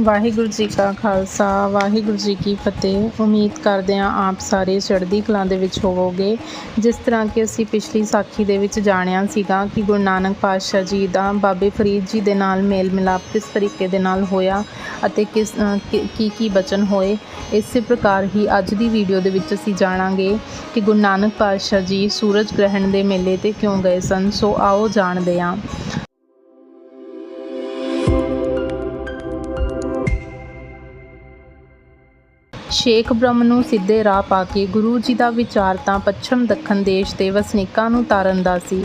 ਵਾਹਿਗੁਰੂ ਜੀ ਕਾ ਖਾਲਸਾ ਵਾਹਿਗੁਰੂ ਜੀ ਕੀ ਫਤਿਹ। ਉਮੀਦ ਕਰਦੇ ਹਾਂ ਆਪ ਸਾਰੇ ਚੜ੍ਹਦੀ ਕਲਾ ਦੇ ਵਿੱਚ ਹੋਵੋਗੇ। ਜਿਸ ਤਰ੍ਹਾਂ ਕਿ ਅਸੀਂ ਪਿਛਲੀ ਸਾਖੀ ਦੇ ਵਿੱਚ ਜਾਣਿਆ ਸੀਗਾ ਕਿ ਗੁਰੂ ਨਾਨਕ ਪਾਤਸ਼ਾਹ ਜੀ ਦਾ ਬਾਬੇ ਫਰੀਦ ਜੀ ਦੇ ਨਾਲ ਮੇਲ ਮਿਲਾਪ ਕਿਸ ਤਰੀਕੇ ਦੇ ਨਾਲ ਹੋਇਆ ਅਤੇ ਕਿਸ ਅ, ਕੀ- ਕੀ ਕੀ ਬਚਨ ਹੋਏ ਇਸੇ ਪ੍ਰਕਾਰ ਹੀ ਅੱਜ ਦੀ ਵੀਡੀਓ ਦੇ ਵਿੱਚ ਅਸੀਂ ਜਾਣਾਂਗੇ ਕਿ ਗੁਰੂ ਨਾਨਕ ਪਾਤਸ਼ਾਹ ਜੀ ਸੂਰਜ ਗ੍ਰਹਿਣ ਦੇ ਮੇਲੇ ਤੇ ਕਿਉਂ ਗਏ ਸਨ। ਸੋ ਆਓ ਜਾਣਦੇ ਹਾਂ। ਸ਼ੇਖ ਬ੍ਰਹਮ ਨੂੰ ਸਿੱਧੇ ਰਾਹ ਪਾ ਕੇ ਗੁਰੂ ਜੀ ਦਾ ਵਿਚਾਰ ਤਾਂ ਪੱਛਮ ਦੱਖਣ ਦੇਸ਼ ਦੇ ਵਸਨੀਕਾਂ ਨੂੰ ਤਾਰਨ ਦਾ ਸੀ।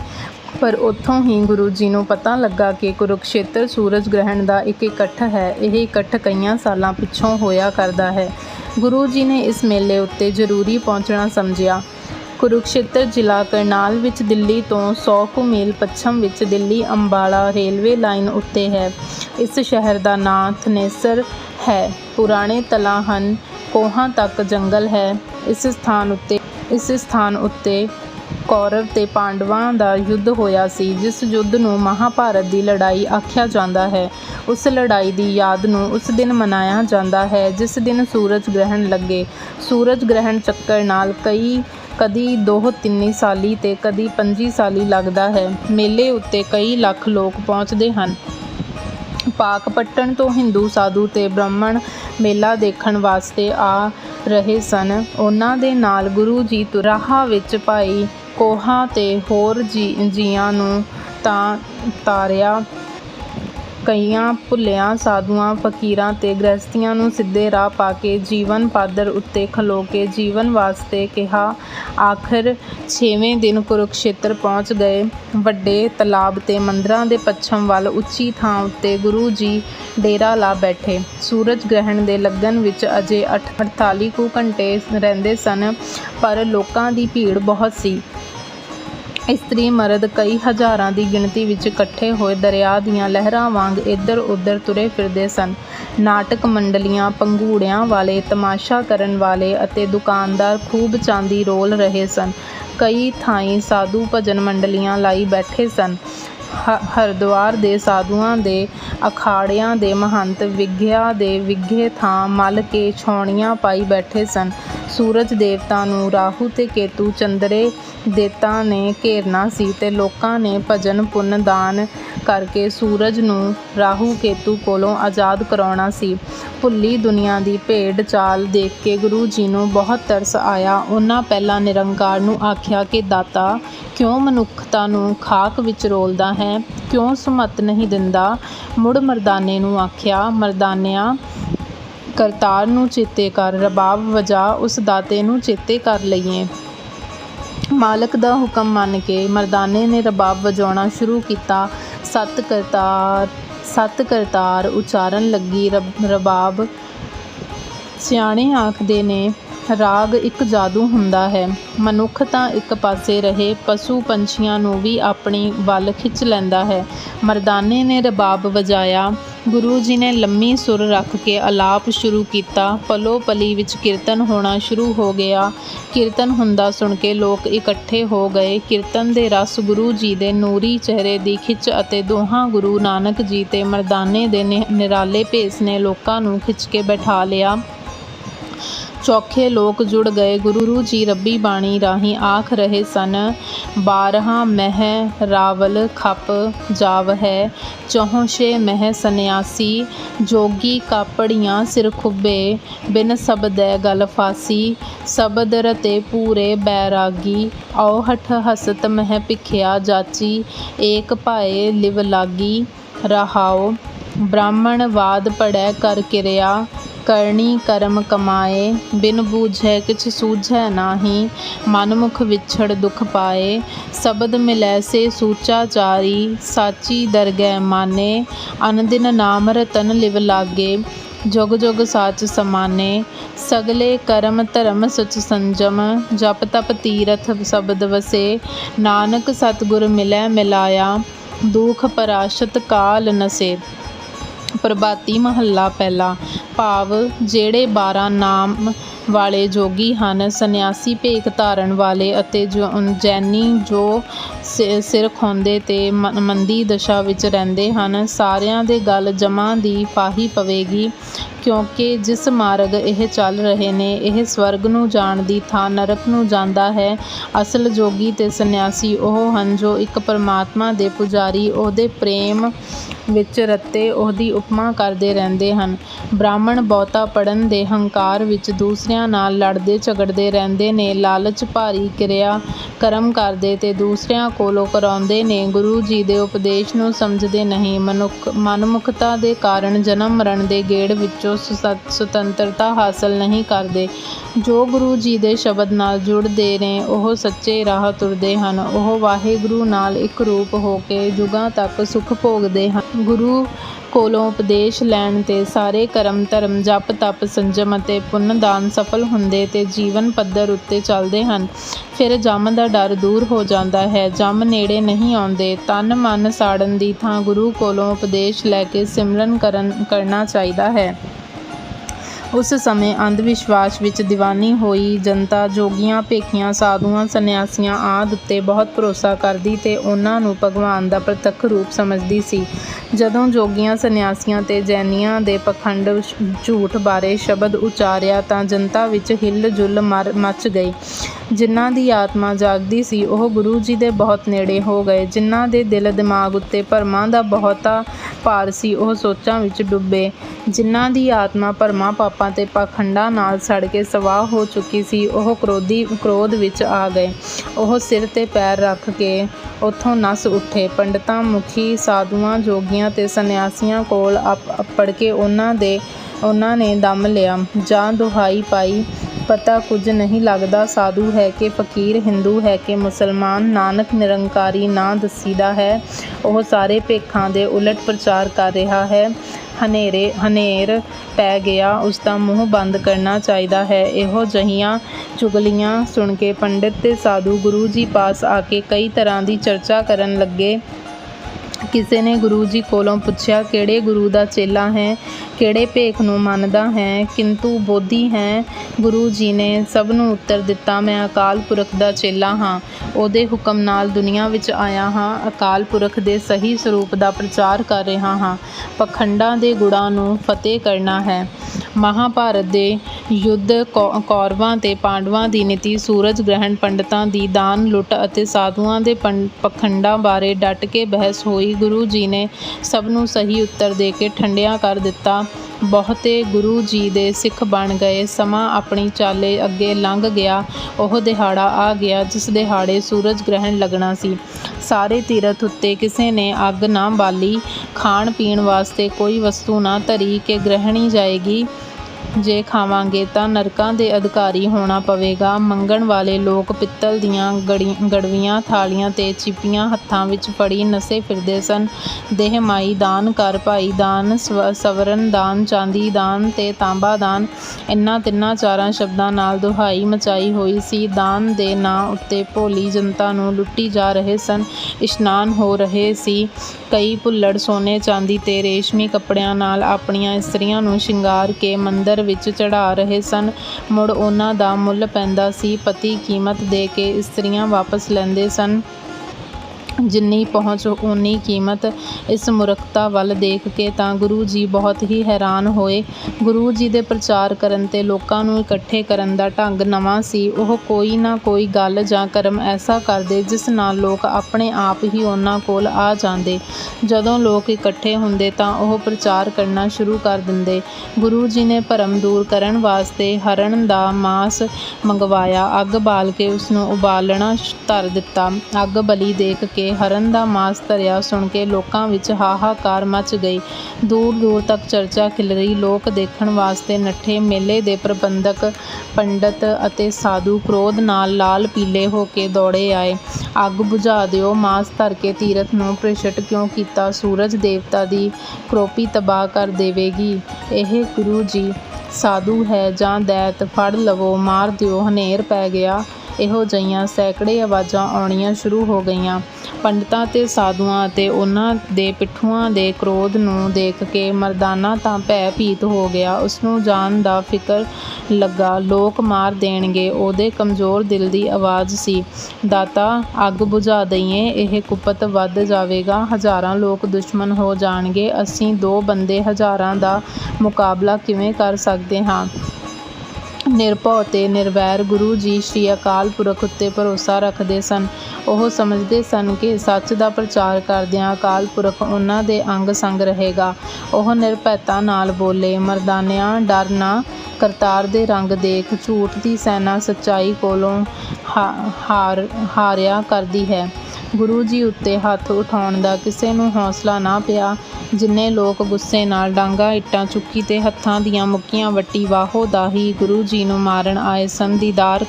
ਪਰ ਉੱਥੋਂ ਹੀ ਗੁਰੂ ਜੀ ਨੂੰ ਪਤਾ ਲੱਗਾ ਕਿ ਕੁਰੂਕਸ਼ੇਤਰ ਸੂਰਜ ਗ੍ਰਹਿਣ ਦਾ ਇੱਕ ਇਕੱਠ ਹੈ। ਇਹ ਇਕੱਠ ਕਈਆਂ ਸਾਲਾਂ ਪਿੱਛੋਂ ਹੋਇਆ ਕਰਦਾ ਹੈ। ਗੁਰੂ ਜੀ ਨੇ ਇਸ ਮੇਲੇ ਉੱਤੇ ਜ਼ਰੂਰੀ ਪਹੁੰਚਣਾ ਸਮਝਿਆ। ਕੁਰੂਕਸ਼ੇਤਰ ਜ਼ਿਲ੍ਹਾ ਕਰਨਾਲ ਵਿੱਚ ਦਿੱਲੀ ਤੋਂ 100 ਕੁ ਮੀਲ ਪੱਛਮ ਵਿੱਚ ਦਿੱਲੀ ਅੰਬਾਲਾ ਰੇਲਵੇ ਲਾਈਨ ਉੱਤੇ ਹੈ। ਇਸ ਸ਼ਹਿਰ ਦਾ ਨਾਂ ਥਨੇਸਰ ਹੈ। ਪੁਰਾਣੇ ਤਲਾਂ ਹਨ ਕੋਹਾਂ ਤੱਕ ਜੰਗਲ ਹੈ। ਇਸ ਸਥਾਨ ਉੱਤੇ ਇਸ ਸਥਾਨ ਉੱਤੇ ਕੌਰਵ ਤੇ ਪਾਂਡਵਾਂ ਦਾ ਯੁੱਧ ਹੋਇਆ ਸੀ, ਜਿਸ ਯੁੱਧ ਨੂੰ ਮਹਾਭਾਰਤ ਦੀ ਲੜਾਈ ਆਖਿਆ ਜਾਂਦਾ ਹੈ। ਉਸ ਲੜਾਈ ਦੀ ਯਾਦ ਨੂੰ ਉਸ ਦਿਨ ਮਨਾਇਆ ਜਾਂਦਾ ਹੈ, ਜਿਸ ਦਿਨ ਸੂਰਜ ਗ੍ਰਹਿਣ ਲੱਗੇ। ਸੂਰਜ ਗ੍ਰਹਿਣ ਚੱਕਰ ਨਾਲ ਕਈ ਕਦੀ ਦੋ ਤਿੰਨੀ ਸਾਲੀ ਤੇ ਕਦੀ ਪੰਜੀ ਸਾਲੀ ਲੱਗਦਾ ਹੈ। ਮੇਲੇ ਉੱਤੇ ਕਈ ਲੱਖ ਲੋਕ ਪਹੁੰਚਦੇ ਹਨ। ਪਾਕਪੱਟਣ ਤੋਂ ਹਿੰਦੂ, ਸਾਧੂ ਤੇ ਬ੍ਰਾਹਮਣ ਮੇਲਾ ਦੇਖਣ ਵਾਸਤੇ ਆ ਰਹੇ ਸਨ। ਉਹਨਾਂ ਦੇ ਨਾਲ ਗੁਰੂ ਜੀ ਤੁਰਾਹਾ ਵਿੱਚ ਭਾਈ ਕੋਹਾ ਤੇ ਹੋਰ ਜੀ ਜੀਆਂ ਨੂੰ ਤਾਂ ਤਾਰਿਆ ਕਈਆਂ ਭੁੱਲਿਆਂ, ਸਾਧੂਆਂ, ਫਕੀਰਾਂ ਤੇ ਗ੍ਰਹਿਸਥੀਆਂ ਨੂੰ ਸਿੱਧੇ ਰਾਹ ਪਾ ਕੇ ਜੀਵਨ ਪਾਦਰ ਉੱਤੇ ਖਲੋ ਕੇ ਜੀਵਨ ਵਾਸਤੇ ਕਿਹਾ, ਆਖਰ ਛੇਵੇਂ ਦਿਨ ਕੁਰੂਕਸ਼ੇਤਰ ਪਹੁੰਚ ਗਏ। ਵੱਡੇ ਤਲਾਬ ਤੇ ਮੰਦਰਾਂ ਦੇ ਪੱਛਮ ਵੱਲ ਉੱਚੀ ਥਾਂ ਉੱਤੇ ਗੁਰੂ ਜੀ ਡੇਰਾ ਲਾ ਬੈਠੇ। ਸੂਰਜ ਗ੍ਰਹਿਣ ਦੇ ਲੱਗਣ ਵਿੱਚ ਅਜੇ 48 ਕੁ ਘੰਟੇ ਰਹਿੰਦੇ ਸਨ, ਪਰ ਲੋਕਾਂ ਦੀ ਭੀੜ ਬਹੁਤ ਸੀ। ਇਸਤਰੀ ਮਰਦ ਕਈ ਹਜ਼ਾਰਾਂ ਦੀ ਗਿਣਤੀ ਵਿੱਚ ਇਕੱਠੇ ਹੋਏ ਦਰਿਆ ਦੀਆਂ ਲਹਿਰਾਂ ਵਾਂਗ ਇੱਧਰ ਉੱਧਰ ਤੁਰੇ ਫਿਰਦੇ ਸਨ। ਨਾਟਕ ਮੰਡਲੀਆਂ, ਪੰਘੂੜਿਆਂ ਵਾਲੇ, ਤਮਾਸ਼ਾ ਕਰਨ ਵਾਲੇ ਅਤੇ ਦੁਕਾਨਦਾਰ ਖੂਬ ਚਾਂਦੀ ਰੋਲ ਰਹੇ ਸਨ। ਕਈ ਥਾਈਂ ਸਾਧੂ ਭਜਨ ਮੰਡਲੀਆਂ ਲਾਈ ਬੈਠੇ ਸਨ। ਹ- ਹਰਿਦੁਆਰ ਦੇ ਸਾਧੂਆਂ ਦੇ ਅਖਾੜਿਆਂ ਦੇ ਮਹੰਤ ਵਿਗਿਆ ਦੇ ਵਿਗੇ ਥਾਂ ਮਲ ਕੇ ਛਾਉਣੀਆਂ ਪਾਈ ਬੈਠੇ ਸਨ। ਸੂਰਜ ਦੇਵਤਾ ਨੂੰ ਰਾਹੂ ਤੇ ਕੇਤੂ ਚੰਦਰੇ ਦੇਵਤਾ ਨੇ ਘੇਰਨਾ ਸੀ ਤੇ ਲੋਕਾਂ ਨੇ ਭਜਨ ਪੁੰਨ ਦਾਨ ਕਰਕੇ ਸੂਰਜ ਨੂੰ ਰਾਹੂ ਕੇਤੂ ਕੋਲੋਂ ਆਜ਼ਾਦ ਕਰਾਉਣਾ ਸੀ। ਭੁੱਲੀ ਦੁਨੀਆ ਦੀ ਭੇਡ ਚਾਲ ਦੇਖ ਕੇ ਗੁਰੂ ਜੀ ਨੂੰ ਬਹੁਤ ਤਰਸ ਆਇਆ। ਉਹਨਾਂ ਪਹਿਲਾਂ ਨਿਰੰਕਾਰ ਨੂੰ ਆਖਿਆ ਕਿ, ਦਾਤਾ, ਕਿਉਂ ਮਨੁੱਖਤਾ ਨੂੰ ਖਾਕ ਵਿੱਚ ਰੋਲਦਾ ਹੈ? ਕਿਉਂ ਸੁਮਤ ਨਹੀਂ ਦਿੰਦਾ? ਮੁੜ ਮਰਦਾਨੇ ਨੂੰ ਆਖਿਆ, ਮਰਦਾਨਿਆਂ, ਕਰਤਾਰ ਨੂੰ ਚੇਤੇ ਕਰ, ਰਬਾਬ ਵਜਾ ਉਸ ਦਾਤੇ ਨੂੰ ਚੇਤੇ ਕਰ ਲਈਏ। ਮਾਲਕ ਦਾ ਹੁਕਮ ਮੰਨ ਕੇ ਮਰਦਾਨੇ ਨੇ ਰਬਾਬ ਵਜਾਉਣਾ ਸ਼ੁਰੂ ਕੀਤਾ। ਸਤ ਕਰਤਾਰ ਸਤ ਕਰਤਾਰ ਉਚਾਰਨ ਲੱਗੀ ਰਬ- ਰਬਾਬ। ਸਿਆਣੇ ਆਖਦੇ ਨੇ ਰਾਗ ਇੱਕ ਜਾਦੂ ਹੁੰਦਾ ਹੈ। ਮਨੁੱਖ ਤਾਂ ਇੱਕ ਪਾਸੇ ਰਹੇ, ਪਸ਼ੂ ਪੰਛੀਆਂ ਨੂੰ ਵੀ ਆਪਣੀ ਵੱਲ ਖਿੱਚ ਲੈਂਦਾ ਹੈ। ਮਰਦਾਨੇ ਨੇ ਰਬਾਬ ਵਜਾਇਆ। ਗੁਰੂ ਜੀ ਨੇ ਲੰਮੀ ਸੁਰ ਰੱਖ ਕੇ ਆਲਾਪ ਸ਼ੁਰੂ ਕੀਤਾ। ਪਲੋ ਪਲੀ ਵਿੱਚ ਕੀਰਤਨ ਹੋਣਾ ਸ਼ੁਰੂ ਹੋ ਗਿਆ। ਕੀਰਤਨ ਹੁੰਦਾ ਸੁਣ ਕੇ ਲੋਕ ਇਕੱਠੇ ਹੋ ਗਏ। ਕੀਰਤਨ ਦੇ ਰਸ ਗੁਰੂ ਜੀ ਦੇ ਨੂਰੀ ਚਿਹਰੇ ਦੀ ਖਿੱਚ ਅਤੇ ਦੋਹਾਂ ਗੁਰੂ ਨਾਨਕ ਜੀ ਤੇ ਮਰਦਾਨੇ ਦੇ ਨਿ- ਨਿਰਾਲੇ ਭੇਸ ਨੇ ਲੋਕਾਂ ਨੂੰ ਖਿੱਚ ਕੇ ਬਿਠਾ ਲਿਆ। ਚੌਖੇ ਲੋਕ ਜੁੜ ਗਏ, ਗੁਰੂ ਜੀ ਰੱਬੀ ਬਾਣੀ ਰਾਹੀਂ ਆਖ ਰਹੇ ਸਨ, ਬਾਰਹਾਂ ਮਹਿ ਰਾਵਲ ਖਪ ਜਾਵ ਹੈ ਚੌਹਸ਼ੇ ਮਹਿ ਸੰਨਿਆਸੀ, ਜੋਗੀ ਕਾਪੜੀਆਂ ਸਿਰ ਖੁੱਬੇ, ਬਿਨ ਸਬਦੈ ਗਲ ਫਾਸੀ, ਸਬਦ ਰਤੇ ਪੂਰੇ ਬੈਰਾਗੀ ਔਹਠ ਹਸਤ ਮਹਿ ਭਿਖਿਆ ਜਾਚੀ, ਏਕ ਭਾਏ ਲਿਵ ਲਾਗੀ, ਰਹਾਉ, ਬ੍ਰਾਹਮਣ ਵਾਦ ਪੜੈ ਕਰ ਕਿਰਿਆ ਕਰਨੀ ਕਰਮ ਕਮਾਏ, ਬਿਨ ਬੂਝੈ ਕਿਛ ਸੂਝੈ ਨਾਹੀ ਮਨ ਮੁਖ ਵਿਛੜ ਦੁਖ ਪਾਏ। ਸ਼ਬਦ ਮਿਲੈ ਸੇ ਸੂਚਾ ਚਾਰੀ, ਸਾਚੀ ਦਰਗਹਿ ਮਾਨੇ। ਅਨਦਿਨ ਨਾਮ ਰਤਨ ਲਿਵ ਲਾਗੇ, ਜੁਗ ਜੁਗ ਸਾਚ ਸਮਾਨੇ। ਸਗਲੇ ਕਰਮ ਧਰਮ ਸੁਚ ਸੰਜਮ, ਜਪ ਤਪ ਤੀਰਥ ਸ਼ਬਦ ਵਸੇ। ਨਾਨਕ ਸਤਿਗੁਰ ਮਿਲੈ ਮਿਲਾਇਆ, ਦੁਖ ਪਰਾਸ਼ਤ ਕਾਲ ਨਸੇ। ਪ੍ਰਭਾਤੀ ਮਹੱਲਾ ਪਹਿਲਾ। ਭਾਵ, ਜਿਹੜੇ 12 ਨਾਮ ਵਾਲੇ ਜੋਗੀ ਹਨ, ਸੰਨਿਆਸੀ ਭੇਖ ਧਾਰਨ ਵਾਲੇ ਅਤੇ ਜੋ ਜੈਨੀ ਜੋ ਸਿ- ਸਿਰ ਖੋਂਦੇ ਤੇ ਮ- ਮੰਦੀ ਦਸ਼ਾ ਵਿੱਚ ਰਹਿੰਦੇ ਹਨ, ਸਾਰਿਆਂ ਦੇ ਗਲ ਜਮਾਂ ਦੀ ਫਾਹੀ ਪਵੇਗੀ, ਕਿਉਂਕਿ ਜਿਸ ਮਾਰਗ ਇਹ ਚੱਲ ਰਹੇ ਨੇ, ਇਹ ਸਵਰਗ ਨੂੰ ਜਾਣ ਦੀ ਥਾਂ ਨਰਕ ਨੂੰ ਜਾਂਦਾ ਹੈ। ਅਸਲ ਜੋਗੀ ਤੇ ਸੰਨਿਆਸੀ ਉਹ ਹਨ ਜੋ ਇੱਕ ਪਰਮਾਤਮਾ ਦੇ ਪੁਜਾਰੀ, ਉਹਦੇ ਪ੍ਰੇਮ ਵਿੱਚ ਰੱਤੇ ਉਹਦੀ ਉਪਮਾ ਕਰਦੇ ਰਹਿੰਦੇ ਹਨ। ਬ੍ਰਾਹਮਣ ਬਹੁਤਾ ਪੜ੍ਹਨ ਦੇ ਹੰਕਾਰ ਵਿੱਚ ਦੂਸਰਿਆਂ ਨਾਲ ਲੜਦੇ ਝਗੜਦੇ ਰਹਿੰਦੇ ਨੇ, ਲਾਲਚ ਭਾਰੀ ਕਿਰਿਆ ਕਰਮ ਕਰਦੇ ਤੇ ਦੂਸਰਿਆਂ ਕੋਲੋਂ ਕਰਾਉਂਦੇ ਨੇ। ਗੁਰੂ ਜੀ ਦੇ ਉਪਦੇਸ਼ ਨੂੰ ਸਮਝਦੇ ਨਹੀਂ। ਮਨੁੱਖ, ਮਨਮੁਖਤਾ ਦੇ ਕਾਰਨ ਜਨਮ ਮਰਨ ਦੇ ਗੇੜ ਵਿੱਚੋਂ ਸੁਸ- ਸੁਤੰਤਰਤਾ ਹਾਸਲ ਨਹੀਂ ਕਰਦੇ। ਜੋ ਗੁਰੂ ਜੀ ਦੇ ਸ਼ਬਦ ਨਾਲ ਜੁੜਦੇ ਨੇ, ਉਹ ਸੱਚੇ ਰਾਹ ਤੁਰਦੇ ਹਨ। ਉਹ ਵਾਹਿਗੁਰੂ ਨਾਲ ਇੱਕ ਰੂਪ ਹੋ ਕੇ ਜੁਗਾਂ ਤੱਕ ਸੁਖ ਭੋਗਦੇ ਹਨ। ਗੁਰੂ ਕੋਲੋਂ ਉਪਦੇਸ਼ ਲੈਣ ਤੇ ਸਾਰੇ ਕਰਮ ਧਰਮ, ਜਪ, ਤਪ, ਸੰਜਮ ਅਤੇ ਪੁੰਨ ਦਾਨ ਸਫਲ ਹੁੰਦੇ ਤੇ ਜੀਵਨ ਪੱਧਰ ਉੱਤੇ ਚੱਲਦੇ ਹਨ। ਫਿਰ ਜਮ ਦਾ ਡਰ ਦੂਰ ਹੋ ਜਾਂਦਾ ਹੈ। ਜਮ ਨੇੜੇ ਨਹੀਂ ਆਉਂਦੇ। ਤਨ ਮਨ ਸਾੜਨ ਦੀ ਥਾਂ ਗੁਰੂ ਕੋਲੋਂ ਉਪਦੇਸ਼ ਲੈ ਕੇ ਸਿਮਰਨ ਕਰਨ, ਕਰਨਾ ਚਾਹੀਦਾ ਹੈ। ਉਸ ਸਮੇਂ ਅੰਧ ਵਿਸ਼ਵਾਸ ਵਿੱਚ ਦੀਵਾਨੀ ਹੋਈ, ਜਨਤਾ ਜੋਗੀਆਂ, ਭੇਖੀਆਂ, ਸਾਧੂਆਂ, ਸੰਨਿਆਸੀਆਂ ਆਦਿ ਉੱਤੇ ਬਹੁਤ ਭਰੋਸਾ ਕਰਦੀ ਤੇ ਉਹਨਾਂ ਨੂੰ ਭਗਵਾਨ ਦਾ ਪ੍ਰਤੱਖ ਰੂਪ ਸਮਝਦੀ ਸੀ। ਜਦੋਂ ਜੋਗੀਆਂ, ਸੰਨਿਆਸੀਆਂ ਤੇ ਜੈਨੀਆਂ ਦੇ ਪਖੰਡ ਝੂਠ ਬਾਰੇ ਸ਼ਬਦ ਉਚਾਰਿਆ ਤਾਂ ਜਨਤਾ ਵਿੱਚ ਹਿੱਲ ਜੁੱਲ ਮਰ ਮਚ ਗਈ। ਜਿਨ੍ਹਾਂ ਦੀ ਆਤਮਾ ਜਾਗਦੀ ਸੀ, ਉਹ ਗੁਰੂ ਜੀ ਦੇ ਬਹੁਤ ਨੇੜੇ ਹੋ ਗਏ। ਜਿਨ੍ਹਾਂ ਦੇ ਦਿਲ ਦਿਮਾਗ ਉੱਤੇ ਭਰਮਾਂ ਦਾ ਬਹੁਤਾ ਭਾਰ ਸੀ, ਉਹ ਸੋਚਾਂ ਵਿੱਚ ਡੁੱਬੇ। ਜਿਨ੍ਹਾਂ ਦੀ ਆਤਮਾ ਭਰਮਾਂ ਪਾਪਾਂ ਤੇ ਪਾਖੰਡਾਂ ਨਾਲ ਸੜ ਕੇ ਸਵਾਹ ਹੋ ਚੁੱਕੀ ਸੀ, ਉਹ ਕ੍ਰੋਧੀ, ਕ੍ਰੋਧ ਵਿੱਚ ਆ ਗਏ। ਉਹ ਸਿਰ ਤੇ ਪੈਰ ਰੱਖ ਕੇ ਉੱਥੋਂ ਨਸ ਉੱਠੇ। ਪੰਡਤਾਂ, ਮੁਖੀ, ਸਾਧੂਆਂ ਜੋਗੀਆਂ ਤੇ ਸੰਨਿਆਸੀਆਂ ਕੋਲ ਅਪ ਅੱਪੜ ਕੇ ਉਹਨਾਂ ਦੇ, ਉਹਨਾਂ ਨੇ ਦਮ ਲਿਆ। ਜਾਂ ਦੁਹਾਈ ਪਾਈ ਪਤਾ ਕੁਝ ਨਹੀਂ ਲੱਗਦਾ। ਸਾਧੂ ਹੈ ਕਿ ਫਕੀਰ, ਹਿੰਦੂ ਹੈ ਕਿ ਮੁਸਲਮਾਨ। ਨਾਨਕ ਨਿਰੰਕਾਰੀ ਨਾ ਦੱਸੀਦਾ ਹੈ। ਉਹ ਸਾਰੇ ਭੇਖਾਂ ਦੇ ਉਲਟ ਪ੍ਰਚਾਰ ਕਰ ਰਿਹਾ ਹੈ। ਹਨੇਰੇ, ਹਨੇਰ ਪੈ ਗਿਆ। ਉਸ ਦਾ ਮੂੰਹ ਬੰਦ ਕਰਨਾ ਚਾਹੀਦਾ ਹੈ। ਇਹੋ ਜਹੀਆਂ ਚੁਗਲੀਆਂ ਸੁਣ ਕੇ ਪੰਡਿਤ ਤੇ ਸਾਧੂ ਗੁਰੂ ਜੀ ਪਾਸ ਆ ਕੇ ਕਈ ਤਰ੍ਹਾਂ ਦੀ ਚਰਚਾ ਕਰਨ ਲੱਗੇ। ਕਿਸੇ ਨੇ ਗੁਰੂ ਜੀ ਕੋਲੋਂ ਪੁੱਛਿਆ, ਕਿਹੜੇ ਗੁਰੂ ਦਾ ਚੇਲਾ ਹੈ? ਕਿਹੜੇ ਭੇਖ ਨੂੰ ਮੰਨਦਾ ਹੈ? ਕਿੰਤੂ ਬੋਧੀ ਹੈ? ਗੁਰੂ ਜੀ ਨੇ ਸਭ ਨੂੰ ਉੱਤਰ ਦਿੱਤਾ, ਮੈਂ ਅਕਾਲ ਪੁਰਖ ਦਾ ਚੇਲਾ ਹਾਂ। ਉਹਦੇ ਹੁਕਮ ਨਾਲ ਦੁਨੀਆ ਵਿੱਚ ਆਇਆ ਹਾਂ। ਅਕਾਲ ਪੁਰਖ ਦੇ ਸਹੀ ਸਰੂਪ ਦਾ ਪ੍ਰਚਾਰ ਕਰ ਰਿਹਾ ਹਾਂ। ਪਖੰਡਾਂ ਦੇ ਗੁੜਾਂ ਨੂੰ ਫਤਿਹ ਕਰਨਾ ਹੈ। ਮਹਾਭਾਰਤ ਦੇ ਯੁੱਧ ਕੌ- ਕੌਰਵਾਂ ਤੇ ਪਾਂਡਵਾਂ ਦੀ ਨੀਤੀ ਸੂਰਜ ਗ੍ਰਹਿਣ ਪੰਡਤਾਂ ਦੀ ਦਾਨ, ਲੁੱਟ ਅਤੇ ਸਾਧੂਆਂ ਦੇ ਪੰ- ਪਖੰਡਾਂ ਬਾਰੇ ਡਟ ਕੇ ਬਹਿਸ ਹੋਈ। ਗੁਰੂ ਜੀ ਨੇ ਸਭ ਨੂੰ ਸਹੀ ਉੱਤਰ ਦੇ ਕੇ ਠੰਡਿਆ ਕਰ ਦਿੱਤਾ। ਬਹੁਤੇ ਗੁਰੂ ਜੀ ਦੇ ਸਿੱਖ ਬਣ ਗਏ। ਸਮਾਂ ਆਪਣੀ ਚਾਲੇ ਅੱਗੇ ਲੰਘ ਗਿਆ। ਉਹ ਦਿਹਾੜਾ ਆ ਗਿਆ ਜਿਸ ਦਿਹਾੜੇ ਸੂਰਜ ਗ੍ਰਹਿਣ ਲੱਗਣਾ ਸੀ। ਸਾਰੇ ਤੀਰਥ ਉੱਤੇ ਕਿਸੇ ਨੇ ਅੱਗ ਨਾ ਬਾਲੀ। ਖਾਣ ਪੀਣ ਵਾਸਤੇ ਕੋਈ ਵਸਤੂ ਨਾ ਧਰੀ ਕਿ ਗ੍ਰਹਿਣੀ ਜਾਏਗੀ। ਜੇ ਖਾਵਾਂਗੇ ਤਾਂ ਨਰਕਾਂ ਦੇ ਅਧਿਕਾਰੀ ਹੋਣਾ ਪਵੇਗਾ। ਮੰਗਣ ਵਾਲੇ ਲੋਕ ਪਿੱਤਲ ਦੀਆਂ ਗੜੀ, ਗੜਵੀਆਂ, ਥਾਲੀਆਂ ਤੇ ਚਿਪੀਆਂ ਹੱਥਾਂ ਵਿੱਚ ਫੜੀ ਨਸੇ ਫਿਰਦੇ ਸਨ। ਦੇਹ ਮਾਈ ਦਾਨ ਕਰ ਭਾਈ ਦਾਨ, ਸਵ- ਸਵਰਨ ਦਾਨ, ਚਾਂਦੀ ਦਾਨ ਤੇ ਤਾਂਬਾ ਦਾਨ। ਇਨ੍ਹਾਂ ਤਿੰਨਾਂ ਚਾਰਾਂ ਸ਼ਬਦਾਂ ਨਾਲ ਦੁਹਾਈ ਮਚਾਈ ਹੋਈ ਸੀ। ਦਾਨ ਦੇ ਨਾਂ ਉੱਤੇ ਭੋਲੀ ਜਨਤਾ ਨੂੰ ਲੁੱਟੀ ਜਾ ਰਹੇ ਸਨ। ਇਸ਼ਨਾਨ ਹੋ ਰਹੇ ਸੀ। ਕਈ ਭੁੱਲੜ ਸੋਨੇ ਚਾਂਦੀ ਤੇ ਰੇਸ਼ਮੀ ਕੱਪੜਿਆਂ ਨਾਲ ਆਪਣੀਆਂ ਇਸਤਰੀਆਂ ਨੂੰ ਸ਼ਿੰਗਾਰ ਕੇ ਮੰਦਰ ਵਿੱਚ ਚੜਾ ਰਹੇ ਸਨ। ਮੁੜ ਉਹਨਾਂ ਦਾ ਮੁੱਲ ਪੈਂਦਾ ਸੀ। ਪਤੀ ਕੀਮਤ ਦੇ ਕੇ ਇਸਤਰੀਆਂ ਵਾਪਸ ਲੈਂਦੇ ਸਨ। ਜਿੰਨੀ ਪਹੁੰਚ ਉਨੀ ਕੀਮਤ ਇਸ ਮੂਰਖਤਾ ਵੱਲ ਦੇਖ ਕੇ ਤਾਂ ਗੁਰੂ ਜੀ ਬਹੁਤ ਹੀ ਹੈਰਾਨ ਹੋਏ। ਗੁਰੂ ਜੀ ਦੇ ਪ੍ਰਚਾਰ ਕਰਨ ਤੇ ਲੋਕਾਂ ਨੂੰ ਇਕੱਠੇ ਕਰਨ ਦਾ ਢੰਗ ਨਵਾਂ ਸੀ। ਉਹ ਕੋਈ ਨਾ ਕੋਈ ਗੱਲ ਜਾਂ ਕਰਮ ਐਸਾ ਕਰਦੇ ਜਿਸ ਨਾਲ ਲੋਕ ਆਪਣੇ ਆਪ ਹੀ ਉਹਨਾਂ ਕੋਲ ਆ ਜਾਂਦੇ। ਜਦੋਂ ਲੋਕ ਇਕੱਠੇ ਹੁੰਦੇ ਤਾਂ ਉਹ ਪ੍ਰਚਾਰ ਕਰਨਾ ਸ਼ੁਰੂ ਕਰ ਦਿੰਦੇ। ਗੁਰੂ ਜੀ ਨੇ ਭਰਮ ਦੂਰ ਕਰਨ ਵਾਸਤੇ ਹਰਨ ਦਾ ਮਾਸ ਮੰਗਵਾਇਆ। ਅੱਗ ਬਾਲ ਕੇ ਉਸ ਨੂੰ ਉਬਾਲਣਾ ਧਰ ਦਿੱਤਾ। ਅੱਗ ਬਲੀ ਦੇਖ ਕੇ ਕੇ ਹਰਨ ਦਾ ਮਾਸ ਧਰਿਆ ਸੁਣ ਕੇ ਲੋਕਾਂ ਵਿੱਚ ਹਾਹਾਕਾਰ ਮਚ ਗਈ। ਦੂਰ ਦੂਰ ਤੱਕ ਚਰਚਾ ਖਿਲਰੀ, ਲੋਕ ਦੇਖਣ ਵਾਸਤੇ ਨੱਠੇ ਮੇਲੇ ਦੇ ਪ੍ਰਬੰਧਕ, ਪੰਡਤ ਅਤੇ ਸਾਧੂ ਕ੍ਰੋਧ ਨਾਲ ਲਾਲ ਪੀਲੇ ਹੋ ਕੇ ਦੌੜੇ ਆਏ। ਅੱਗ ਬੁਝਾ ਦਿਓ, ਮਾਸ ਧਰ ਕੇ ਤੀਰਥ ਨੂੰ ਪ੍ਰਸ਼ਟ ਕਿਉਂ ਕੀਤਾ? ਸੂਰਜ ਦੇਵਤਾ ਦੀ ਕਰੋਪੀ ਤਬਾਹ ਕਰ ਦੇਵੇਗੀ। ਇਹ ਗੁਰੂ ਜੀ ਸਾਧੂ ਹੈ ਜਾਂ ਦੈਤ? ਫੜ ਲਵੋ, ਮਾਰ ਦਿਓ, ਹਨੇਰ ਪੈ ਗਿਆ। ਇਹੋ ਜਿਹੀਆਂ ਸੈਂਕੜੇ ਆਵਾਜ਼ਾਂ ਆਉਣੀਆਂ ਸ਼ੁਰੂ ਹੋ ਗਈਆਂ। ਪੰਡਤਾਂ ਤੇ ਸਾਧੂਆਂ ਅਤੇ ਉਹਨਾਂ ਦੇ ਪਿੱਠੂਆਂ ਦੇ ਕ੍ਰੋਧ ਨੂੰ ਦੇਖ ਕੇ ਮਰਦਾਨਾ ਤਾਂ ਭੈ-ਭੀਤ ਹੋ ਗਿਆ। ਉਸਨੂੰ ਜਾਨ ਦਾ ਫਿਕਰ ਲੱਗਾ, ਲੋਕ ਮਾਰ ਦੇਣਗੇ। ਉਹਦੇ ਕਮਜ਼ੋਰ ਦਿਲ ਦੀ ਆਵਾਜ਼ ਸੀ, ਦਾਤਾ ਅੱਗ ਬੁਝਾ ਦਈਏ, ਇਹ ਕੁਪਤ ਵੱਧ ਜਾਵੇਗਾ, ਹਜ਼ਾਰਾਂ ਲੋਕ ਦੁਸ਼ਮਣ ਹੋ ਜਾਣਗੇ, ਅਸੀਂ ਦੋ ਬੰਦੇ ਹਜ਼ਾਰਾਂ ਦਾ ਮੁਕਾਬਲਾ ਕਿਵੇਂ ਕਰ ਸਕਦੇ ਹਾਂ। ਨਿਰਭਉ ਤੇ ਨਿਰਵੈਰ ਗੁਰੂ ਜੀ ਸ੍ਰੀ ਅਕਾਲ ਪੁਰਖ ਉੱਤੇ ਭਰੋਸਾ ਰੱਖਦੇ ਸਨ। ਉਹ ਸਮਝਦੇ ਸਨ ਕਿ ਸੱਚ ਦਾ ਪ੍ਰਚਾਰ ਕਰਦਿਆਂ ਅਕਾਲ ਪੁਰਖ ਉਹਨਾਂ ਦੇ ਅੰਗ-ਸੰਗ ਰਹੇਗਾ। ਉਹ ਨਿਰਭੈਤਾ ਨਾਲ ਬੋਲੇ, ਮਰਦਾਨਿਆਂ, ਡਰ ਨਾ, ਕਰਤਾਰ ਦੇ ਰੰਗ ਦੇਖ, ਝੂਠ ਦੀ ਸੈਨਾ ਸੱਚਾਈ ਕੋਲੋਂ ਹਾਰ ਹਾਰਿਆ ਕਰਦੀ ਹੈ। ਗੁਰੂ ਜੀ ਉੱਤੇ ਹੱਥ ਉਠਾਉਣ ਦਾ ਕਿਸੇ ਨੂੰ ਹੌਸਲਾ ਨਾ ਪਿਆ। ਜਿੰਨੇ ਲੋਕ ਗੁੱਸੇ ਨਾਲ ਡਾਂਗਾ ਇੱਟਾਂ ਚੁੱਕੀ ਤੇ ਹੱਥਾਂ ਦੀਆਂ ਮੁੱਕੀਆਂ ਵੱਟੀ ਵਾਹੋ-ਦਾਹੀ ਗੁਰੂ ਜੀ ਨੂੰ ਮਾਰਨ ਆਏ ਸਨ,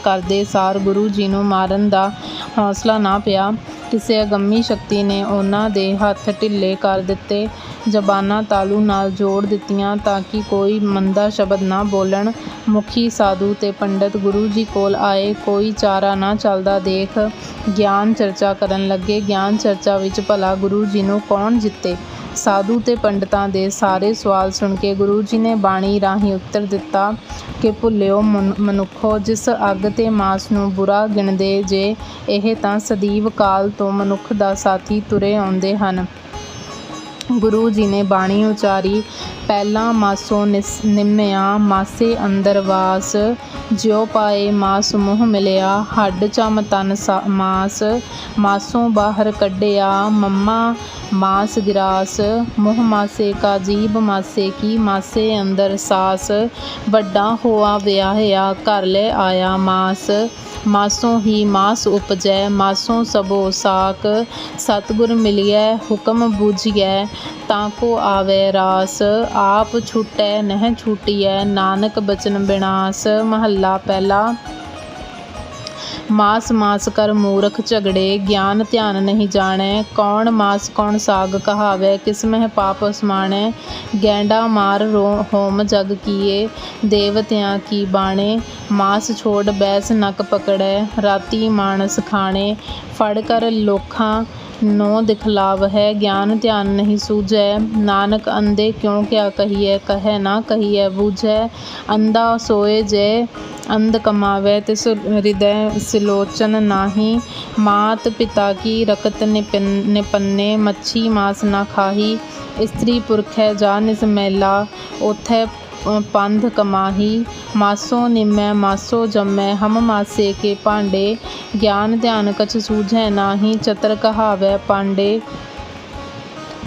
ਕਰਦੇ ਸਾਰ ਗੁਰੂ ਜੀ ਨੂੰ ਮਾਰਨ ਦਾ ਹੌਸਲਾ ਨਾ ਪਿਆ। ਕਿਸੇ ਅਗੰਮੀ ਸ਼ਕਤੀ ਨੇ ਉਹਨਾਂ ਦੇ ਹੱਥ ਢਿੱਲੇ ਕਰ ਦਿੱਤੇ, ਜ਼ਬਾਨਾਂ ਤਾਲੂ ਨਾਲ ਜੋੜ ਦਿੱਤੀਆਂ ਤਾਂ ਕਿ ਕੋਈ ਮੰਦਾ ਸ਼ਬਦ ਨਾ ਬੋਲਣ। ਮੁਖੀ ਸਾਧੂ ਤੇ ਪੰਡਤ ਗੁਰੂ ਜੀ ਕੋਲ ਆਏ। ਕੋਈ ਚਾਰਾ ਨਾ ਚੱਲਦਾ ਦੇਖ ਗਿਆਨ ਚਰਚਾ ਕਰਨ ਲੱਗੇ। ਗਿਆਨ ਚਰਚਾ ਵਿੱਚ ਭਲਾ ਗੁਰੂ ਜੀ ਨੂੰ ਕੌਣ ਜਿੱਤੇ? ਸਾਧੂ ਤੇ ਪੰਡਤਾਂ ਦੇ ਸਾਰੇ ਸਵਾਲ ਸੁਣ ਕੇ ਗੁਰੂ ਜੀ ਨੇ ਬਾਣੀ ਰਾਹੀਂ ਉੱਤਰ ਦਿੱਤਾ ਕਿ ਭੁੱਲਿਓ ਮਨੁੱਖੋ, ਜਿਸ ਅੱਗ ਤੇ ਮਾਸ ਨੂੰ ਬੁਰਾ ਗਿਣਦੇ ਜੇ, ਇਹ ਤਾਂ ਸਦੀਵ ਕਾਲ ਤੋਂ ਮਨੁੱਖ ਦਾ ਸਾਥੀ ਤੁਰੇ ਆਉਂਦੇ ਹਨ। ਗੁਰੂ ਜੀ ਨੇ ਬਾਣੀ ਉਚਾਰੀ, ਪਹਿਲਾਂ ਮਾਸੋਂ ਨਿਮਿਆ, ਮਾਸੇ ਅੰਦਰ ਵਾਸ, ਜਿਉ ਪਾਏ ਮਾਸ ਮੁਹ ਮਿਲਿਆ, ਹੱਡ ਚਮ ਤਨ ਮਾਸ, ਮਾਸੋਂ ਬਾਹਰ ਕੱਢਿਆ, ਮੰਮਾ ਮਾਸ ਗਿਰਾਸ, ਮੁਹ ਮਾਸੇ ਕਾ ਜੀਭ ਮਾਸੇ ਕੀ, ਮਾਸੇ ਅੰਦਰ ਸਾਸ, ਵੱਡਾ ਹੋਆ ਵਿਆਹਿਆ, ਘਰ ਲੈ ਆਇਆ ਮਾਸ, ਮਾਸੋਂ ਹੀ ਮਾਸ ਉਪਜੈ, ਮਾਸੋਂ ਸਭੋ ਸਾਕ, ਸਤਿਗੁਰ ਮਿਲਿਐ, ਹੁਕਮ ਬੁਝਿਐ, ਤਾਂ ਕੋ ਆਵੈ ਰਾਸ, ਆਪ ਛੁਟੈ ਨਹਿ ਛੁਟਿਐ, ਨਾਨਕ ਬਚਨ ਬਿਨਾਸ। ਮਹੱਲਾ ਪਹਿਲਾ ਮਾਸ ਮਾਸ ਕਰ ਮੂਰਖ ਝਗੜੇ, ਗਿਆਨ ਧਿਆਨ ਨਹੀਂ ਜਾਣੈ, ਕੌਣ ਮਾਸ ਕੌਣ ਸਾਗ ਕਹਾਵੈ, ਕਿਸਮਹਿ ਪਾਪ ਸਮਾਣੈ, ਗੈਂਡਾ ਮਾਰ ਹੋਮ ਜਗ ਕੀਏ, ਦੇਵਤਿਆਂ ਕੀ ਬਾਣੇ, ਮਾਸ ਛੋੜ ਬੈਸ ਨਕ ਪਕੜੈ, ਰਾਤੀ ਮਾਣਸ ਖਾਣੇ, ਫੜ ਕਰ ਲੋਖਾਂ ਨੋ ਦਿਖਲਾਵ ਹੈ ਗਿਆਨ ਧਿਆਨ ਨਹੀਂ ਸੂਝੈ, ਨਾਨਕ ਅੰਧੇ ਕਿਉ ਕਿਆ ਕਹੀਐ, ਕਹੈ ਨਾ ਕਹੀਐ ਬੂਝੈ। ਅੰਧਾ ਸੋਏ ਜੈ ਅੰਧ ਕਮਾਵੈ, ਤਿਸ ਹਿਰਦੈ ਸਿਲੋਚਨ ਨਾਹੀ, ਮਾਤ ਪਿਤਾ ਕੀ ਰਖਤ ਨਿਪੰਨੇ, ਮੱਛੀ ਮਾਸ ਨਾ ਖਾਹੀ, ਇਸਤਰੀ ਪੁਰਖੈ ਜਾ ਨਿਜ ਮੈਲਾ, ਓਥੈ ਪੰਧ ਕਮਾਹੀ, ਮਾਸੋ ਨਿਮੈ ਮਾਸੋ ਜੰਮੈ, ਹਮ ਮਾਸੇ ਕੇ ਭਾਂਡੇ, ਗਿਆਨ ਧਿਆਨ ਕਛ ਸੂਝੈ ਨਾਹੀ, ਚਤਰ ਕਹਾਵੈ ਪਾਂਡੇ,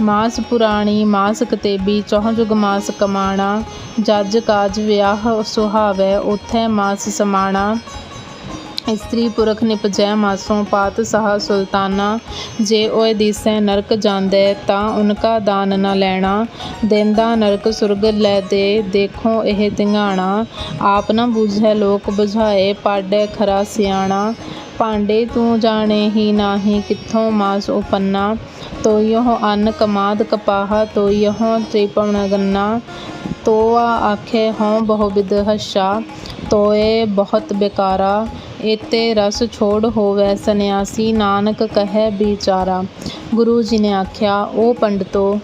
ਮਾਸ ਪੁਰਾਣੀ ਮਾਸ ਕਤੇਬੀ, ਚਹੁ ਮਾਸ ਕਮਾਣਾ, ਜਜ ਕਾਜ ਵਿਆਹ ਸੁਹਾਵੈ, ਓਥੈ ਮਾਸ ਸਮਾਣਾ, ਇਸਤਰੀ ਪੁਰਖ ਨਿਪਜੈ ਮਾਸੋਂ, ਪਾਤਸ਼ਾਹ ਸੁਲਤਾਨਾ, ਜੇ ਓਇ ਦੀਸੈ ਨਰਕ ਜਾਂਦੈ, ਤਾਂ ਉਨਕਾ ਦਾਨ ਨਾ ਲੈਣਾ, ਦੇਂਦਾ ਨਰਕ ਸੁਰਗ ਲੈ ਦੇ, ਦੇਖੋ ਇਹ ਧਿਆਣਾ, ਆਪ ਨਾ ਬੁਝੈ ਲੋਕ ਬੁਝਾਏ, ਪਾਡੈ ਖਰਾ ਸਿਆਣਾ, ਭਾਂਡੇ ਤੂੰ ਜਾਣੇ ਹੀ ਨਾਹੀ, ਕਿੱਥੋਂ ਮਾਸ ਉਪੰਨਾ, ਤੋਇਓ ਅੰਨ ਕਮਾਦ ਕਪਾਹ, ਤੋਇਓ ਤ੍ਰਿਪਣ ਗੰਨਾ, ਤੋਆ ਆਖੈ ਹਉ ਬਹੁ ਬਿਧ ਹੱਛਾ, ਤੋਏ ਬਹੁਤ ਬੇਕਾਰਾ, ਏਤੇ ਰਸ ਛੋੜ ਹੋਵੇ ਸੰਨਿਆਸੀ, ਨਾਨਕ ਕਹੈ ਬਿਚਾਰਾ। ਗੁਰੂ ਜੀ ਨੇ ਆਖਿਆ, ਉਹ ਪੰਡਤੋ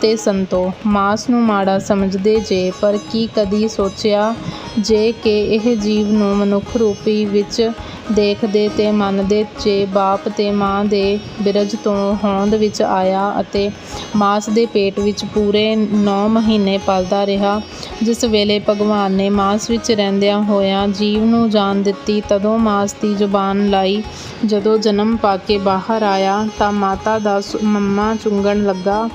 ਤੇ ਸੰਤੋ, ਮਾਸ ਨੂੰ ਮਾੜਾ ਸਮਝਦੇ ਜੇ, ਪਰ ਕੀ ਕਦੀ ਸੋਚਿਆ ਜੇ ਕਿ ਇਹ ਜੀਵ ਨੂੰ ਮਨੁੱਖ ਰੂਪੀ ਵਿੱਚ ਦੇਖਦੇ ਤੇ ਮੰਨਦੇ ਜੇ ਬਾਪ ਤੇ ਮਾਂ ਦੇ ਬਿਰਜ ਤੋਂ ਹੋਂਦ ਵਿੱਚ ਆਇਆ ਅਤੇ ਮਾਸ ਦੇ ਪੇਟ ਵਿੱਚ ਪੂਰੇ ਨੌ ਮਹੀਨੇ ਪਲਦਾ ਰਿਹਾ। ਜਿਸ ਵੇਲੇ ਭਗਵਾਨ ਨੇ ਮਾਸ ਵਿੱਚ ਰਹਿੰਦਿਆਂ ਹੋਇਆਂ ਜੀਵ ਨੂੰ ਜਾਨ ਦਿੱਤੀ, ਤਦੋਂ ਮਾਸ ਦੀ ਜ਼ੁਬਾਨ ਲਾਈ। ਜਦੋਂ ਜਨਮ ਪਾ ਕੇ ਬਾਹਰ ਆਇਆ, ਤਾਂ ਮਾਤਾ ਦਾ ਮੰਮਾ ਚੁੰਗਣ ਲੱਗਾ।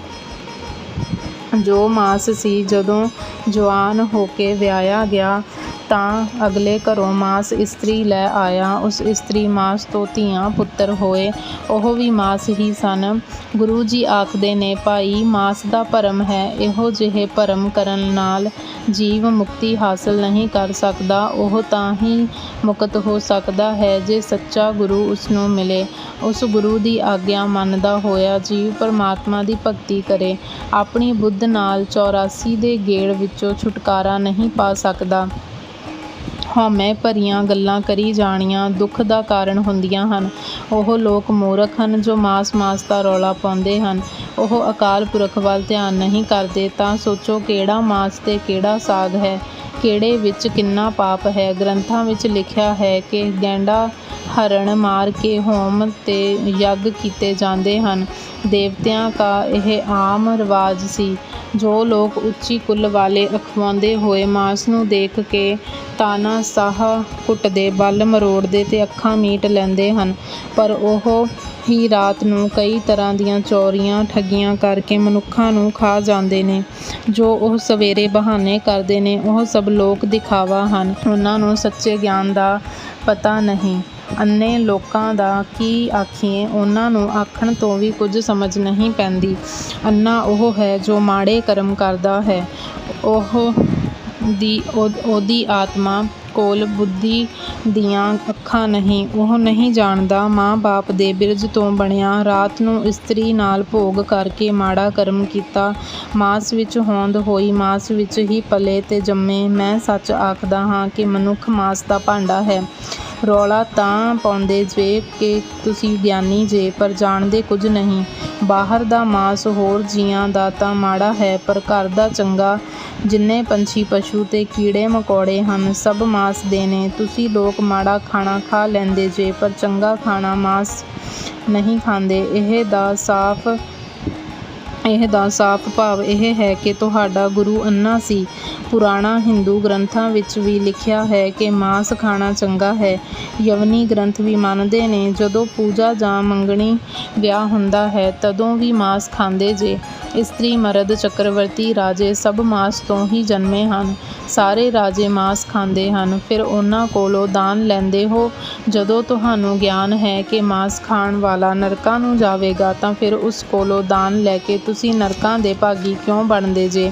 ਜੋ ਮਾਸ ਸੀ, ਜਦੋਂ ਜਵਾਨ ਹੋ ਕੇ ਵਿਆਹਿਆ ਗਿਆ, ਤਾਂ ਅਗਲੇ ਘਰੋਂ ਮਾਸ ਇਸਤਰੀ ਲੈ ਆਇਆ। ਉਸ ਇਸਤਰੀ ਮਾਸ ਤੋਂ ਧੀਆਂ ਪੁੱਤਰ ਹੋਏ, ਉਹ ਵੀ ਮਾਸ ਹੀ ਸਨ। ਗੁਰੂ ਜੀ ਆਖਦੇ ਨੇ, ਭਾਈ ਮਾਸ ਦਾ ਭਰਮ ਹੈ, ਇਹੋ ਜਿਹੇ ਭਰਮ ਕਰਨ ਨਾਲ ਜੀਵ ਮੁਕਤੀ ਹਾਸਲ ਨਹੀਂ ਕਰ ਸਕਦਾ। ਉਹ ਤਾਂ ਹੀ ਮੁਕਤ ਹੋ ਸਕਦਾ ਹੈ, ਜੇ ਸੱਚਾ ਗੁਰੂ ਉਸਨੂੰ ਮਿਲੇ। ਉਸ ਗੁਰੂ ਦੀ ਆਗਿਆ ਮੰਨਦਾ ਹੋਇਆ ਜੀਵ ਪਰਮਾਤਮਾ ਦੀ ਭਗਤੀ ਕਰੇ, ਆਪਣੀ ਬੁੱਧ ਨਾਲ ਚੌਰਾਸੀ ਦੇ ਗੇੜ ਵਿੱਚੋਂ ਛੁਟਕਾਰਾ ਨਹੀਂ ਪਾ ਸਕਦਾ। ਹਉਮੈ ਭਰੀਆਂ ਗੱਲਾਂ ਕਰੀ ਜਾਣੀਆਂ, ਦੁੱਖ ਦਾ ਕਾਰਨ ਹੁੰਦੀਆਂ ਹਨ। ਉਹ ਲੋਕ ਮੂਰਖ ਹਨ ਜੋ ਮਾਸ-ਮਾਸ ਦਾ ਰੌਲਾ ਪਾਉਂਦੇ ਹਨ। ਉਹ ਅਕਾਲ ਪੁਰਖ ਵੱਲ ਧਿਆਨ ਨਹੀਂ ਕਰਦੇ, ਤਾਂ ਸੋਚੋ ਕਿਹੜਾ ਮਾਸ ਤੇ ਕਿਹੜਾ ਸਾਗ ਹੈ। ਕਿਹੜੇ ਵਿੱਚ ਕਿੰਨਾ ਪਾਪ ਹੈ? ਗ੍ਰੰਥਾਂ ਵਿੱਚ ਲਿਖਿਆ ਹੈ ਕਿ ਗੈਂਡਾ ਹਰਣ ਮਾਰ ਕੇ ਹੋਮ ਤੇ ਯੱਗ ਕੀਤੇ ਜਾਂਦੇ ਹਨ। ਦੇਵਤਿਆਂ ਕਾ ਇਹ ਆਮ ਰਿਵਾਜ ਸੀ। ਜੋ ਲੋਕ ਉੱਚੀ ਕੁੱਲ ਵਾਲੇ ਅਖਵਾਉਂਦੇ ਹੋਏ ਮਾਸ ਨੂੰ ਦੇਖ ਕੇ ਤਾਨਾ ਸਾਹ ਘੁੱਟਦੇ, ਬਲ ਮਰੋੜਦੇ ਤੇ ਅੱਖਾਂ ਮੀਟ ਲੈਂਦੇ ਹਨ। ਪਰ ਉਹ ਹੀ ਰਾਤ ਨੂੰ ਕਈ ਤਰ੍ਹਾਂ ਦੀਆਂ ਚੋਰੀਆਂ, ਠੱਗੀਆਂ ਕਰਕੇ ਮਨੁੱਖਾਂ ਨੂੰ ਖਾ ਜਾਂਦੇ ਨੇ। ਜੋ ਉਹ ਸਵੇਰੇ ਬਹਾਨੇ ਕਰਦੇ ਨੇ, ਉਹ ਸਭ ਲੋਕ ਦਿਖਾਵਾ ਹਨ। ਉਹਨਾਂ ਨੂੰ ਸੱਚੇ ਗਿਆਨ ਦਾ ਪਤਾ ਨਹੀਂ। ਅੰਨੇ ਲੋਕਾਂ ਦਾ ਕੀ ਆਖੀਏ, ਉਹਨਾਂ ਨੂੰ ਆਖਣ ਤੋਂ ਵੀ ਕੁਝ ਸਮਝ ਨਹੀਂ ਪੈਂਦੀ। ਅੰਨਾ ਉਹ ਹੈ ਜੋ ਮਾੜੇ ਕਰਮ ਕਰਦਾ ਹੈ। ਉਹ ਦੀ, ਉਹ- ਉਹਦੀ ਆਤਮਾ ਕੋਲ ਬੁੱਧੀ ਦੀਆਂ ਅੱਖਾਂ ਨਹੀਂ, ਉਹ ਨਹੀਂ ਜਾਣਦਾ। ਮਾਂ-ਬਾਪ ਦੇ ਬਿਰਜ ਤੋਂ ਬਣਿਆ ਰਾਤ ਨੂੰ ਇਸਤਰੀ ਨਾਲ ਭੋਗ ਕਰਕੇ ਮਾੜਾ ਕਰਮ ਕੀਤਾ। ਮਾਸ ਵਿੱਚ ਹੋਂਦ ਹੋਈ, ਮਾਸ ਵਿੱਚ ਹੀ ਪਲੇ ਤੇ ਜੰਮੇ। ਮੈਂ ਸੱਚ ਆਖਦਾ ਹਾਂ ਕਿ ਮਨੁੱਖ ਮਾਸ ਦਾ ਭਾਂਡਾ ਹੈ। ਰੌਲਾ ਤਾਂ ਪਾਉਂਦੇ ਜੇ ਕਿ ਤੁਸੀਂ ਗਿਆਨੀ ਜੇ, ਪਰ ਜਾਣਦੇ ਕੁਝ ਨਹੀਂ। ਬਾਹਰ ਦਾ ਮਾਸ ਹੋਰ ਜੀਆਂ ਦਾ ਤਾਂ ਮਾੜਾ ਹੈ, ਪਰ ਘਰ ਦਾ ਚੰਗਾ ਜਿੰਨੇ ਪੰਛੀ ਪਸ਼ੂ ਤੇ ਕੀੜੇ ਮਕੌੜੇ ਹਨ, ਸਭ ਮਾਸ ਦੇ ਨੇ। ਤੁਸੀਂ ਲੋਕ ਮਾੜਾ ਖਾਣਾ ਖਾ ਲੈਂਦੇ ਜੇ, ਪਰ ਚੰਗਾ ਖਾਣਾ ਮਾਸ ਨਹੀਂ ਖਾਂਦੇ। ਇਹ ਦਾ ਸਾਫ਼ ਇਹ ਦਾ ਸਾਫ਼ ਭਾਵ ਇਹ ਹੈ ਕਿ ਤੁਹਾਡਾ ਗੁਰੂ ਅੰਨਾ ਸੀ। ਪੁਰਾਣਾ ਹਿੰਦੂ ਗ੍ਰੰਥਾਂ ਵਿੱਚ ਵੀ ਲਿਖਿਆ ਹੈ ਕਿ ਮਾਸ ਖਾਣਾ ਚੰਗਾ ਹੈ। ਯਵਨੀ ਗ੍ਰੰਥ ਵੀ ਮੰਨਦੇ ਨੇ, ਜਦੋਂ ਪੂਜਾ ਜਾਂ ਮੰਗਣੀ ਵਿਆਹ ਹੁੰਦਾ ਹੈ, ਤਦੋਂ ਵੀ ਮਾਸ ਖਾਂਦੇ ਜੇ। ਇਸਤਰੀ ਮਰਦ ਚੱਕਰਵਰਤੀ ਰਾਜੇ ਸਭ ਮਾਸ ਤੋਂ ਹੀ ਜਨਮੇ ਹਨ। ਸਾਰੇ ਰਾਜੇ ਮਾਸ ਖਾਂਦੇ ਹਨ। ਫਿਰ ਉਹਨਾਂ ਕੋਲੋਂ ਦਾਨ ਲੈਂਦੇ ਹੋ। ਜਦੋਂ ਤੁਹਾਨੂੰ ਗਿਆਨ ਹੈ ਕਿ ਮਾਸ ਖਾਣ ਵਾਲਾ ਨਰਕਾਂ ਨੂੰ ਜਾਵੇਗਾ, ਤਾਂ ਫਿਰ ਉਸ ਕੋਲੋਂ ਦਾਨ ਲੈ ਕੇ ਤੁਸੀਂ ਨਰਕਾਂ ਦੇ ਭਾਗੀ ਕਿਉਂ ਬਣਦੇ ਜੇ?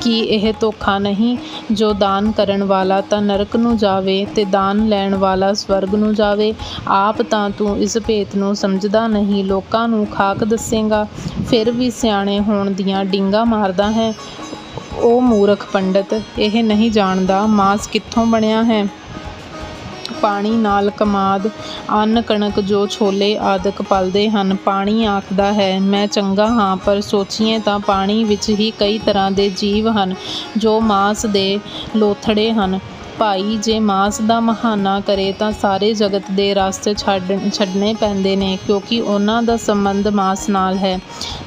ਕੀ ਇਹ ਧੋਖਾ ਨਹੀਂ? ਜੋ ਦਾਨ ਕਰਨ ਵਾਲਾ ਤਾਂ ਨਰਕ ਨੂੰ ਜਾਵੇ ਤੇ ਦਾਨ ਲੈਣ ਵਾਲਾ ਸਵਰਗ ਨੂੰ ਜਾਵੇ। ਆਪ ਤਾਂ ਤੂੰ ਇਸ ਭੇਤ ਨੂੰ ਸਮਝਦਾ ਨਹੀਂ, ਲੋਕਾਂ ਨੂੰ ਖਾਕ ਦੱਸੇਗਾ, ਫਿਰ ਵੀ ਸਿਆਣੇ ਹੋਣ ਦੀਆਂ ਡਿੰਗਾ ਮਾਰਦਾ ਹੈ। ਉਹ ਮੂਰਖ ਪੰਡਤ, ਇਹ ਨਹੀਂ ਜਾਣਦਾ ਮਾਸ ਕਿੱਥੋਂ ਬਣਿਆ ਹੈ। ਪਾਣੀ ਨਾਲ ਕਮਾਦ, ਅੰਨ, ਕਣਕ ਜੋ ਛੋਲੇ ਆਦਿਕ ਪਲਦੇ ਹਨ। ਪਾਣੀ ਆਖਦਾ ਹੈ, ਮੈਂ ਚੰਗਾ ਹਾਂ, ਪਰ ਸੋਚੀਏ ਤਾਂ ਪਾਣੀ ਵਿੱਚ ਹੀ ਕਈ ਤਰ੍ਹਾਂ ਦੇ ਜੀਵ ਹਨ, ਜੋ ਮਾਸ ਦੇ ਲੋਥੜੇ ਹਨ। ਭਾਈ ਜੇ ਮਾਸ ਦਾ ਮਹਾਨਾ ਕਰੇ ਤਾਂ ਸਾਰੇ ਜਗਤ ਦੇ ਰਸ ਛੱਡ ਛੱਡਣੇ ਪੈਂਦੇ ਨੇ, ਕਿਉਂਕਿ ਉਹਨਾਂ ਦਾ ਸੰਬੰਧ ਮਾਸ ਨਾਲ ਹੈ।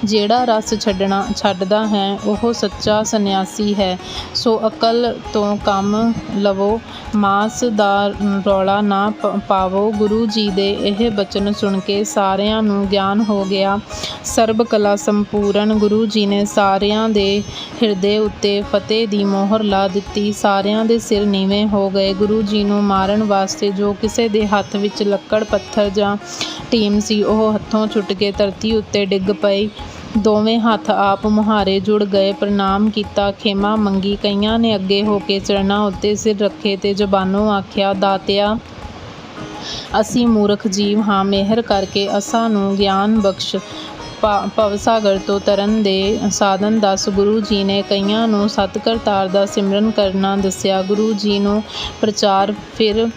ਜਿਹੜਾ ਰਸ ਛੱਡਣਾ ਛੱਡਦਾ ਹੈ, ਉਹ ਸੱਚਾ ਸੰਨਿਆਸੀ ਹੈ। ਸੋ ਅਕਲ ਤੋਂ ਕੰਮ ਲਵੋ, ਮਾਸ ਦਾ ਰੌਲਾ ਨਾ ਪ- ਪਾਵੋ। ਗੁਰੂ ਜੀ ਦੇ ਇਹ ਬਚਨ ਸੁਣ ਕੇ ਸਾਰਿਆਂ ਨੂੰ ਗਿਆਨ ਹੋ ਗਿਆ। ਸਰਬ ਕਲਾ ਸੰਪੂਰਨ ਗੁਰੂ ਜੀ ਨੇ ਸਾਰਿਆਂ ਦੇ ਹਿਰਦੇ ਉੱਤੇ ਫਤਿਹ ਦੀ ਮੋਹਰ ਲਾ ਦਿੱਤੀ। ਸਾਰਿਆਂ ਦੇ ਸਿਰ ਨੀਵੇਂ ਹੋ ਗਏ। ਗੁਰੂ ਜੀ ਨੂੰ ਮਾਰਨ ਵਾਸਤੇ ਜੋ ਕਿਸੇ ਦੇ ਹੱਥ ਵਿੱਚ ਲੱਕੜ, ਪੱਥਰ ਜਾਂ ਟੀਮ ਸੀ, ਉਹ ਹੱਥੋਂ ਛੁੱਟ ਕੇ ਧਰਤੀ ਉੱਤੇ ਡਿੱਗ ਪਈ ਦੋਵੇਂ ਹੱਥ ਆਪ ਮੁਹਾਰੇ ਜੁੜ ਗਏ। ਪ੍ਰਣਾਮ ਕੀਤਾ, ਖੇਮਾ ਮੰਗੀ। ਕਈਆਂ ਨੇ ਅੱਗੇ ਹੋ ਕੇ ਚਰਨਾਂ ਉੱਤੇ ਸਿਰ ਰੱਖੇ ਤੇ ਜ਼ਬਾਨੋਂ ਆਖਿਆ, ਦਾਤਿਆ, ਅਸੀਂ ਮੂਰਖ ਜੀਵ ਹਾਂ। ਮਿਹਰ ਕਰਕੇ ਅਸਾਂ ਨੂੰ ਗਿਆਨ ਬਖਸ਼। ਭਾ- ਭਵਸਾਗਰ ਤੋਂ ਤਰਨ ਦੇ ਸਾਧਨ ਦੱਸ ਗੁਰੂ ਜੀ ਨੇ ਕਈਆਂ ਨੂੰ ਸਤ ਕਰਤਾਰ ਦਾ ਸਿਮਰਨ ਕਰਨਾ ਦੱਸਿਆ। ਗੁਰੂ ਜੀ ਨੂੰ ਪ੍ਰਚਾਰ ਫਿਰ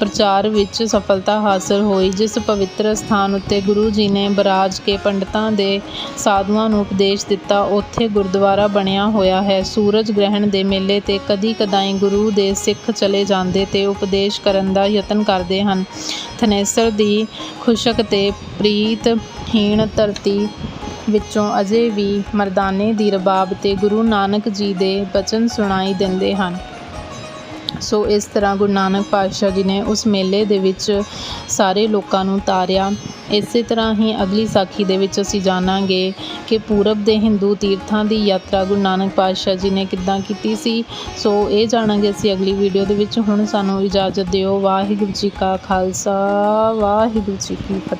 ਪ੍ਰਚਾਰ ਵਿੱਚ ਸਫਲਤਾ ਹਾਸਲ ਹੋਈ, ਜਿਸ ਪਵਿੱਤਰ ਸਥਾਨ ਉੱਤੇ ਗੁਰੂ ਜੀ ਨੇ ਬਰਾਜ ਕੇ ਪੰਡਤਾਂ ਦੇ ਸਾਧੂਆਂ ਨੂੰ ਉਪਦੇਸ਼ ਦਿੱਤਾ। ਉੱਥੇ ਗੁਰਦੁਆਰਾ ਬਣਿਆ ਹੋਇਆ ਹੈ। ਸੂਰਜ ਗ੍ਰਹਿਣ ਦੇ ਮੇਲੇ ਤੇ ਕਦੀ ਕਦਾਈ ਗੁਰੂ ਦੇ ਸਿੱਖ ਚਲੇ ਜਾਂਦੇ ਤੇ ਉਪਦੇਸ਼ ਕਰਨ ਦਾ ਯਤਨ ਕਰਦੇ ਹਨ। ਥਨੇਸਰ ਦੀ ਖੁਸ਼ਕ ਤੇ ਪ੍ਰੀਤਹੀਣ ਧਰਤੀ ਵਿੱਚੋਂ ਅਜੇ ਵੀ ਮਰਦਾਨੇ ਦੀ ਰਬਾਬ ਤੇ ਗੁਰੂ ਨਾਨਕ ਜੀ ਦੇ ਬਚਨ ਸੁਣਾਈ ਦਿੰਦੇ ਹਨ। ਸੋ ਇਸ ਤਰ੍ਹਾਂ ਗੁਰੂ ਨਾਨਕ ਪਾਤਸ਼ਾਹ ਜੀ ਨੇ ਉਸ ਮੇਲੇ ਦੇ ਵਿੱਚ ਸਾਰੇ ਲੋਕਾਂ ਨੂੰ ਤਾਰਿਆ। ਇਸੇ ਤਰ੍ਹਾਂ ਹੀ ਅਗਲੀ ਸਾਖੀ ਦੇ ਵਿੱਚ ਅਸੀਂ ਜਾਣਾਂਗੇ ਕਿ ਪੂਰਬ ਦੇ ਹਿੰਦੂ ਤੀਰਥਾਂ ਦੀ ਯਾਤਰਾ ਗੁਰੂ ਨਾਨਕ ਪਾਤਸ਼ਾਹ ਜੀ ਨੇ ਕਿੱਦਾਂ ਕੀਤੀ ਸੀ। ਸੋ ਇਹ ਜਾਣਾਂਗੇ ਅਸੀਂ ਅਗਲੀ ਵੀਡੀਓ ਦੇ ਵਿੱਚ। ਹੁਣ ਸਾਨੂੰ ਇਜਾਜ਼ਤ ਦਿਓ। ਵਾਹਿਗੁਰੂ ਜੀ ਕਾ ਖਾਲਸਾ, ਵਾਹਿਗੁਰੂ ਜੀ ਕੀ ਫਤਿਹ।